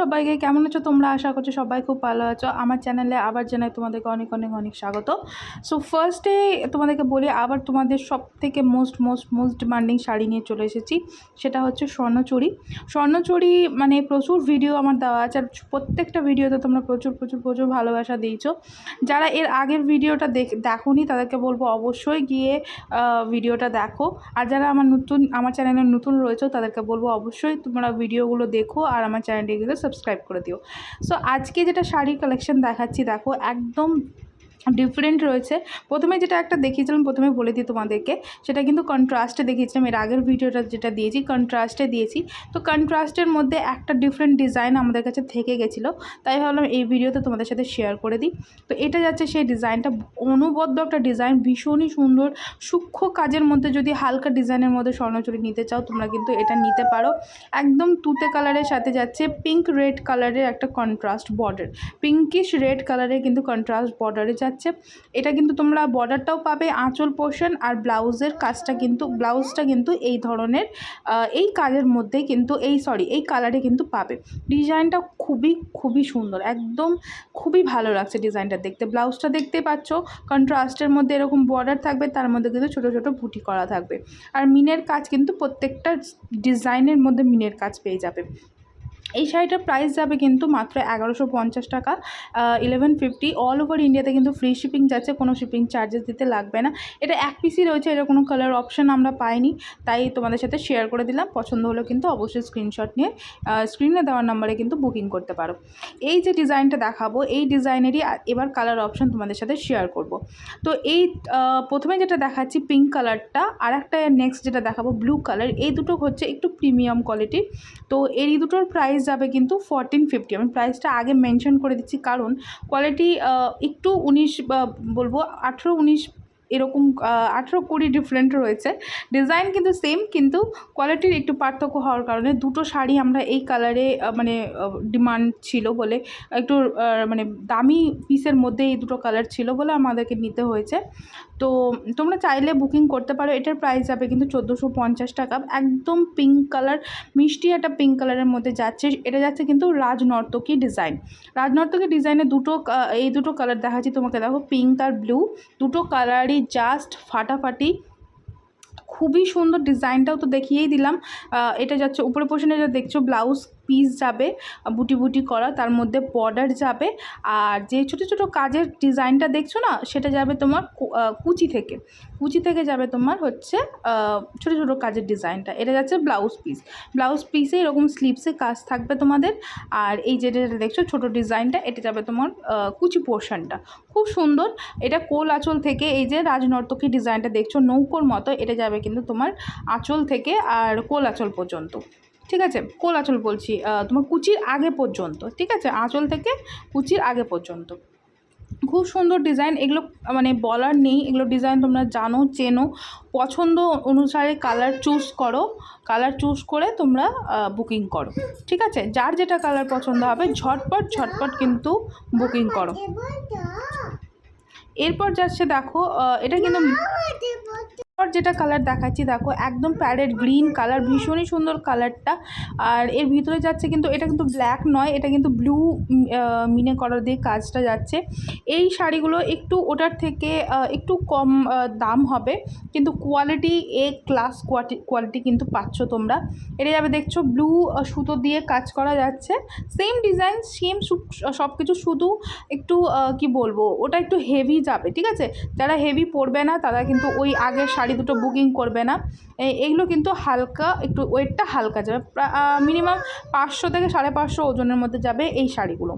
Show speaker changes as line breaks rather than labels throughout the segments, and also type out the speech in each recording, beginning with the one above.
সবাইকে কেমন আছো তোমরা? আশা করছ সবাই খুব ভালো আছো। আমার চ্যানেলে আবার জানাই তোমাদেরকে অনেক অনেক অনেক স্বাগত। সো ফার্স্টে তোমাদেরকে বলি, আবার তোমাদের সব থেকে most most most demanding sari নিয়ে চলে এসেছি। সেটা হচ্ছে স্বর্ণচুরি স্বর্ণচুরি মানে প্রচুর ভিডিও আমার দেওয়া আছে আর প্রত্যেকটা ভিডিওতে তোমরা প্রচুর প্রচুর প্রচুর ভালোবাসা দিয়েছ। যারা এর আগের ভিডিওটা দেখ, দেখোনি, তাদেরকে বলব অবশ্যই গিয়ে ভিডিওটা দেখো। আর যারা আমার নতুন, আমার চ্যানেলে নতুন রয়েছে, তাদেরকে বলব অবশ্যই তোমরা ভিডিওগুলো দেখো আর আমার চ্যানেলটিকে সাবস্ক্রাইব করে দিও। সো আজকে যেটা শাড়ির কালেকশন দেখাচ্ছি দেখো একদম ডিফারেন্ট রয়েছে। প্রথমে যেটা একটা দেখিয়েছিলাম, প্রথমে বলে দিই তোমাদেরকে। সেটা কিন্তু কন্ট্রাস্টে দেখিয়েছিলাম, এর আগের ভিডিওটা যেটা দিয়েছি কন্ট্রাস্টে দিয়েছি। তো কন্ট্রাস্টের মধ্যে একটা ডিফারেন্ট ডিজাইন আমাদের কাছে থেকে গেছিল। তাই ভাবলাম এই ভিডিওতে তোমাদের সাথে শেয়ার করে দিই। তো এটা যাচ্ছে সেই ডিজাইনটা অনবদ্য একটা ডিজাইন ভীষণই সুন্দর। সূক্ষ্ম কাজের মধ্যে যদি হালকা ডিজাইনের মধ্যে স্বর্ণচুরি নিতে চাও, তোমরা কিন্তু এটা নিতে পারো। একদম তুতে কালারের সাথে যাচ্ছে পিঙ্ক রেড কালারের একটা কন্ট্রাস্ট বর্ডার পিঙ্কিশ রেড কালারের কিন্তু কন্ট্রাস্ট বর্ডারে যাচ্ছে। এটা কিন্তু তোমরা বর্ডারটাও পাবে, আঁচল পোর্শন আর ব্লাউজের কাজটা কিন্তু, ব্লাউজটা কিন্তু এই ধরনের এই কাজের মধ্যে কিন্তু এই সরি এই কালারে কিন্তু পাবে। ডিজাইনটা খুবই খুবই সুন্দর, একদম খুবই ভালো লাগছে ডিজাইনটা দেখতে। ব্লাউজটা দেখতে পাচ্ছ, কন্ট্রাস্টের মধ্যে এরকম বর্ডার থাকবে, তার মধ্যে কিন্তু ছোটো ছোটো বুটি করা থাকবে। আর মিনের কাজ কিন্তু প্রত্যেকটা ডিজাইনের মধ্যে মিনের কাজ পেয়ে যাবে। এই শাড়িটার প্রাইস যাবে কিন্তু মাত্র এগারোশো পঞ্চাশ টাকা। ইলেভেন ফিফটি অল ওভার ইন্ডিয়াতে কিন্তু ফ্রি শিপিং যাচ্ছে, কোনো শিপিং চার্জেস দিতে লাগবে না। এটা এক পিসই রয়েছে, এটা কোনো কালার অপশান আমরা পাইনি, তাই তোমাদের সাথে শেয়ার করে দিলাম। পছন্দ হলে কিন্তু অবশ্যই স্ক্রিনশট নিয়ে স্ক্রিনে দেওয়ার নাম্বারে কিন্তু বুকিং করতে পারো। এই যে ডিজাইনটা দেখাবো, এই ডিজাইনেরই এবার কালার অপশান তোমাদের সাথে শেয়ার করব। তো এই প্রথমে যেটা দেখাচ্ছি পিঙ্ক কালারটা আর একটা নেক্সট যেটা দেখাবো ব্লু কালার এই দুটো হচ্ছে একটু প্রিমিয়াম কোয়ালিটির তো এই দুটোর প্রাইস যাবে কিন্তু ফোরটিন ফিফটি আমি প্রাইসটা আগে মেনশন করে দিচ্ছি, কারণ কোয়ালিটি একটু উনিশ বলব আঠেরো, উনিশ এরকম আঠেরো কুড়ি ডিফারেন্ট রয়েছে। ডিজাইন কিন্তু সেম কিন্তু কোয়ালিটির একটু পার্থক্য হওয়ার কারণে দুটো শাড়ি আমরা এই কালারে মানে ডিমান্ড ছিল বলে, একটু মানে দামি পিসের মধ্যে এই দুটো কালার ছিল বলে আমাদেরকে নিতে হয়েছে। তো তোমরা চাইলে বুকিং করতে পারো, এটার প্রাইস যাবে কিন্তু চোদ্দোশো পঞ্চাশ টাকা। একদম পিঙ্ক কালার মিষ্টি একটা পিঙ্ক কালারের মধ্যে যাচ্ছে, এটা যাচ্ছে কিন্তু রাজনর্তকী ডিজাইন রাজনর্তকী ডিজাইনে দুটো এই দুটো কালার দেখাচ্ছি তোমাকে, দেখো পিঙ্ক আর ব্লু দুটো কালারই জাস্ট ফাটাফাটি। খুবই সুন্দর ডিজাইনটাও তো দেখিয়েই দিলাম। এটা যাচ্ছে উপরে পোর্শনে যা দেখছ ব্লাউজ পিস যাবে, বুটি বুটি করা, তার মধ্যে বর্ডার যাবে, আর যে ছোটো ছোটো কাজের ডিজাইনটা দেখছ না, সেটা যাবে তোমার কুচি থেকে। কুচি থেকে যাবে তোমার হচ্ছে ছোটো ছোটো কাজের ডিজাইনটা। এটা যাচ্ছে ব্লাউজ পিস ব্লাউজ পিসে এরকম স্লিপসে কাজ থাকবে তোমাদের। আর এই যেটা দেখছ, ছোটো ডিজাইনটা, এটা যাবে তোমার কুচি পোর্শনটা। খুব সুন্দর। এটা কোল আঁচল থেকে, এই যে রাজনর্তকী ডিজাইনটা দেখছ, নৌকোর মতো, এটা যাবে কিন্তু তোমার আঁচল থেকে আর কোল আঁচল পর্যন্ত। ঠিক আছে? কোল আঁচল বলছি তোমার কুচির আগে পর্যন্ত, ঠিক আছে? আঁচল থেকে কুচির আগে পর্যন্ত। খুব সুন্দর ডিজাইন, এগুলো মানে বলার নেই, এগুলো ডিজাইন তোমরা জানো, চেনো। পছন্দ অনুসারে কালার চুজ করো, কালার চুজ করে তোমরা বুকিং করো, ঠিক আছে? যার যেটা কালার পছন্দ হবে, ঝটপট ঝটপট কিন্তু বুকিং করো। এরপর যাচ্ছে দেখো এটা কিন্তু এরপর যেটা কালার দেখাচ্ছি, দেখো একদম প্যারেড গ্রিন কালার ভীষণই সুন্দর কালারটা আর এর ভিতরে যাচ্ছে কিন্তু, এটা কিন্তু ব্ল্যাক নয়, এটা কিন্তু ব্লু মিনে করার দিয়ে কাজটা যাচ্ছে। এই শাড়িগুলো একটু ওটার থেকে একটু কম দাম হবে, কিন্তু quality A class quality quality কিন্তু পাচ্ছ তোমরা। এটা যাবে দেখছ ব্লু সুতো দিয়ে কাজ করা যাচ্ছে। সেম ডিজাইন সেম সব কিছু শুধু একটু কি বলব, ওটা একটু হেভি যাবে, ঠিক আছে? যারা হেভি পরবে না, তারা কিন্তু ওই আগের শাড়ি দুটো বুকিং করবে না। এইগুলো কিন্তু হালকা, একটু ওয়েটটা হালকা যাবে। মিনিমাম পাঁচশো থেকে সাড়ে পাঁচশো ওজনের মধ্যে যাবে এই শাড়িগুলো।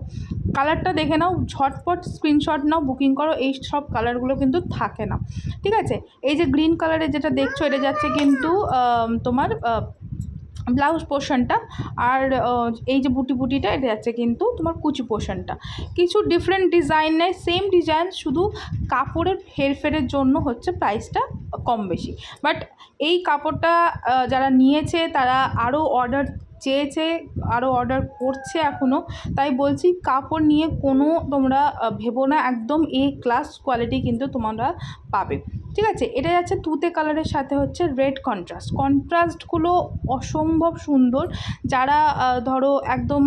কালারটা দেখে নাও, ঝটপট স্ক্রিনশট নাও বুকিং করো, এই সব কালারগুলো কিন্তু থাকে না। ঠিক আছে? এই যে গ্রিন কালারের যেটা দেখছ, এটা যাচ্ছে কিন্তু তোমার ব্লাউজ পোর্শনটা আর এই যে বুটি বুটিটা, এটা যাচ্ছে কিন্তু তোমার কুচি পোর্শনটা। কিছু ডিফারেন্ট ডিজাইন নেয় সেম ডিজাইন শুধু কাপড়ের হেরফেরের জন্য হচ্ছে প্রাইসটা কম বেশি। বাট এই কাপড়টা যারা নিয়েছে, তারা আরও অর্ডার চেয়েছে আরও অর্ডার করছে এখনও তাই বলছি, কাপড় নিয়ে কোনো তোমরা ভেবো না, একদম এ ক্লাস কোয়ালিটি কিন্তু তোমরা পাবে। ঠিক আছে? এটা যাচ্ছে তুতে কালারের সাথে হচ্ছে রেড কন্ট্রাস্ট কন্ট্রাস্টগুলো অসম্ভব সুন্দর। যারা ধরো একদম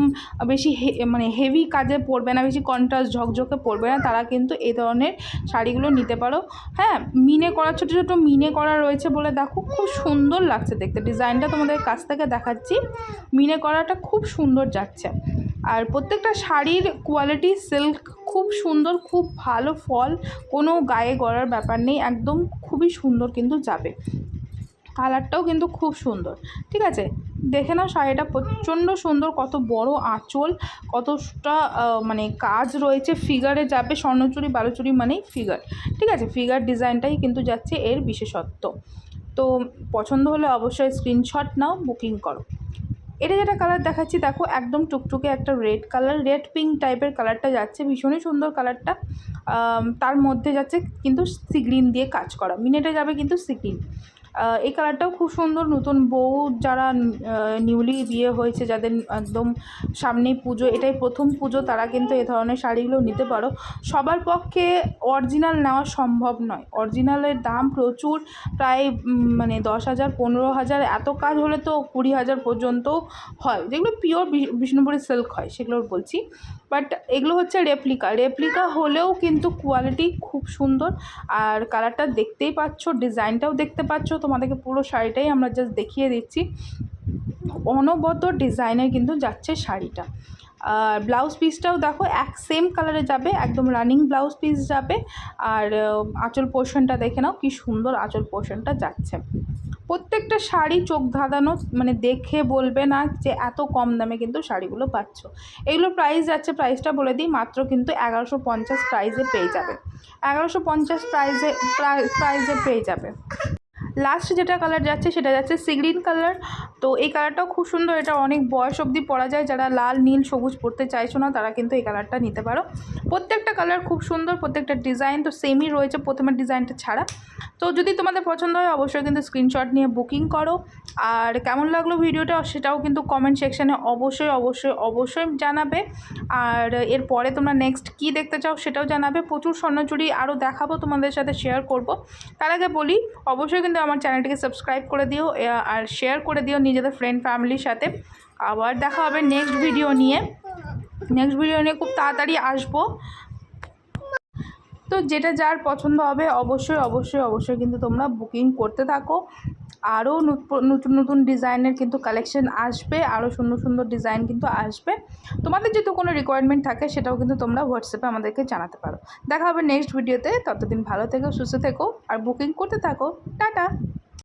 বেশি মানে হেভি কাজে পড়বে না, বেশি কন্ট্রাস্ট ঝকঝকে পড়বে না, তারা কিন্তু এই ধরনের শাড়িগুলো নিতে পারো। হ্যাঁ মিনে করা, ছোটো ছোটো মিনে করা রয়েছে বলে দেখো, খুব সুন্দর লাগছে দেখতে। ডিজাইনটা তোমাদের কাছ থেকে দেখাচ্ছি। মিনে করাটা খুব সুন্দর যাচ্ছে। আর প্রত্যেকটা শাড়ির কোয়ালিটি সিল্ক খুব সুন্দর, খুব ভালো ফল, কোনো গায়ে গড়ার ব্যাপার নেই, একদম খুবই সুন্দর কিন্তু যাবে। কালারটাও কিন্তু খুব সুন্দর, ঠিক আছে? দেখে নাও শাড়িটা, প্রচণ্ড সুন্দর, কত বড় আঁচল, কতটা মানে কাজ রয়েছে ফিগারে যাবে, স্বর্ণচুরি, বালুচুরি মানেই ফিগার ঠিক আছে? ফিগার ডিজাইনটাই কিন্তু যাচ্ছে এর বিশেষত্ব। তো পছন্দ হলে অবশ্যই স্ক্রিনশট নাও বুকিং করো। এটা যেটা কালার দেখাচ্ছি, দেখো একদম টুকটুকে একটা রেড কালার রেড পিঙ্ক টাইপের কালারটা যাচ্ছে, ভীষণই সুন্দর কালারটা তার মধ্যে যাচ্ছে কিন্তু সি গ্রিন দিয়ে কাজ করা। মিনেটে যাবে কিন্তু সি গ্রিন এই কালারটাও খুব সুন্দর। নতুন বউ যারা নিউলি বিয়ে হয়েছে, যাদের একদম সামনেই পুজো, এটাই প্রথম পুজো, তারা কিন্তু এ ধরনের শাড়িগুলো নিতে পারো। সবার পক্ষে অরিজিনাল নেওয়া সম্ভব নয়। অরিজিনালের দাম প্রচুর, প্রায় মানে দশ হাজার, পনেরো হাজার, এত কাজ হলে তো কুড়ি হাজার পর্যন্ত হয়। যেগুলো পিওর বিষ্ণুপুরের সিল্ক হয়, সেগুলোর বলছি। বাট এগুলো হচ্ছে রেপ্লিকা রেপ্লিকা হলেও কিন্তু কোয়ালিটি খুব সুন্দর। আর কালারটা দেখতেই পাচ্ছ ডিজাইনটাও দেখতে পাচ্ছ। তোমাদেরকে পুরো শাড়িটাই আমরা জাস্ট দেখিয়ে দিচ্ছি। অনবদ্য ডিজাইনে কিন্তু যাচ্ছে শাড়িটা। আর ব্লাউজ পিসটাও দেখো, এক সেম কালারে যাবে, একদম রানিং ব্লাউজ পিস যাবে। আর আঁচল পোর্শনটা দেখে নাও, কি সুন্দর আঁচল পোর্শনটা যাচ্ছে। প্রত্যেকটা শাড়ি চোখ ধাঁধানো মানে দেখে বলবে না যে এত কম দামে কিন্তু শাড়িগুলো পাচ্ছ। এগুলো প্রাইস যাচ্ছে প্রাইসটা বলে দিই, মাত্র কিন্তু এগারোশো পঞ্চাশ প্রাইজে পেয়ে যাবে। এগারোশো পঞ্চাশ প্রাইসে প্রাইজে পেয়ে যাবে। লাস্ট যেটা কালার যাচ্ছে, সেটা যাচ্ছে সিগ্রিন কালার তো এই কালারটাও খুব সুন্দর। এটা অনেক বয়স অবধি পরা যায়। যারা লাল, নীল, সবুজ পরতে চাইছো না, তারা কিন্তু এই কালারটা নিতে পারো। প্রত্যেকটা কালার খুব সুন্দর, প্রত্যেকটা ডিজাইন তো সেমই রয়েছে প্রথমের ডিজাইনটা ছাড়া। তো যদি তোমাদের পছন্দ হয়, অবশ্যই কিন্তু স্ক্রিনশট নিয়ে বুকিং করো। আর কেমন লাগল ভিডিওটা সেটাও কিন্তু কমেন্ট সেকশানে অবশ্যই অবশ্যই অবশ্যই জানাবে। আর এরপরে তোমরা নেক্সট কী দেখতে চাও, সেটাও জানাবে। প্রচুর স্বর্ণচুরি আরও দেখাবো, তোমাদের সাথে শেয়ার করব। তার আগে বলি, অবশ্যই কিন্তু আমার চ্যানেলটিকে সাবস্ক্রাইব করে দিও। আর শেয়ার করে দিও নিজেদের ফ্রেন্ড ফ্যামিলির সাথে। আবার দেখা হবে নেক্সট ভিডিও নিয়ে। নেক্সট ভিডিও নিয়ে খুব তাড়াতাড়ি আসব। তো যেটা যার পছন্দ হবে, অবশ্যই অবশ্যই অবশ্যই কিন্তু তোমরা বুকিং করতে থাকো। আরও নতুন নতুন ডিজাইনের কিন্তু কালেকশন আসবে, আরও সুন্দর সুন্দর ডিজাইন কিন্তু আসবে। তোমাদের যদি কোনো রিকোয়ারমেন্ট থাকে, সেটাও কিন্তু তোমরা হোয়াটসঅ্যাপে আমাদেরকে জানাতে পারো। দেখা হবে নেক্সট ভিডিওতে ততদিন ভালো থেকো, সুস্থ থেকো, আর বুকিং করতে থাকো। টাটা!